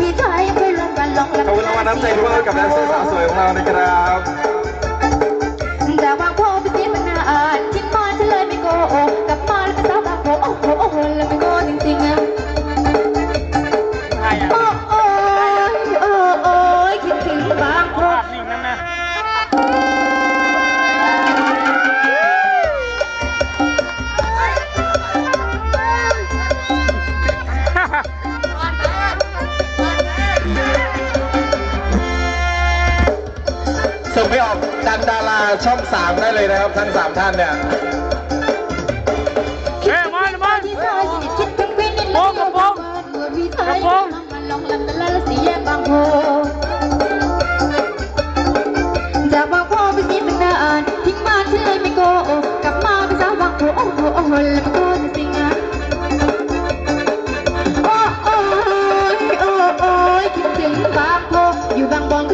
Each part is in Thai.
พี่ชายไปลองกันลองลำขอบคุณรางวัลน้ำใจที่มอบให้กับแดนเซอร์สาวสวยของเรานะครับ ไม่ออกดันดาราช่องสามได้เลยนะครับ ทั้งสามท่านเนี่ย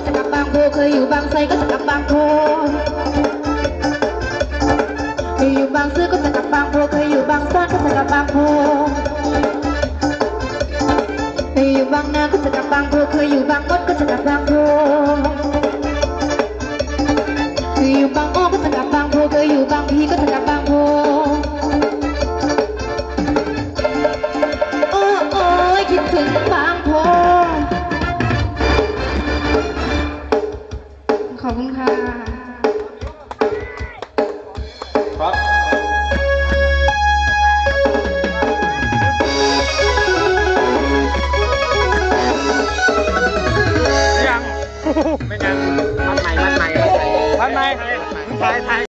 จะกลับบางโพเคยอยู่บางไทรก็จะกลับบางโพเคยอยู่บางซื่อก็จะกลับบางโพเคยอยู่บางซ่อนก็จะกลับบางโพเคยอยู่บางนาก็จะกลับบางโพเคยอยู่บางมดก็จะกลับบางโพเคยอยู่บางอ้อก็จะกลับบางโพเคยอยู่บางพีก็จะกลับบางโพ ขอบคุณค่ะครับยังไม่ยังมัดใหม่มัดใหม่มัดใหม่มัดใหม่ไทยไทย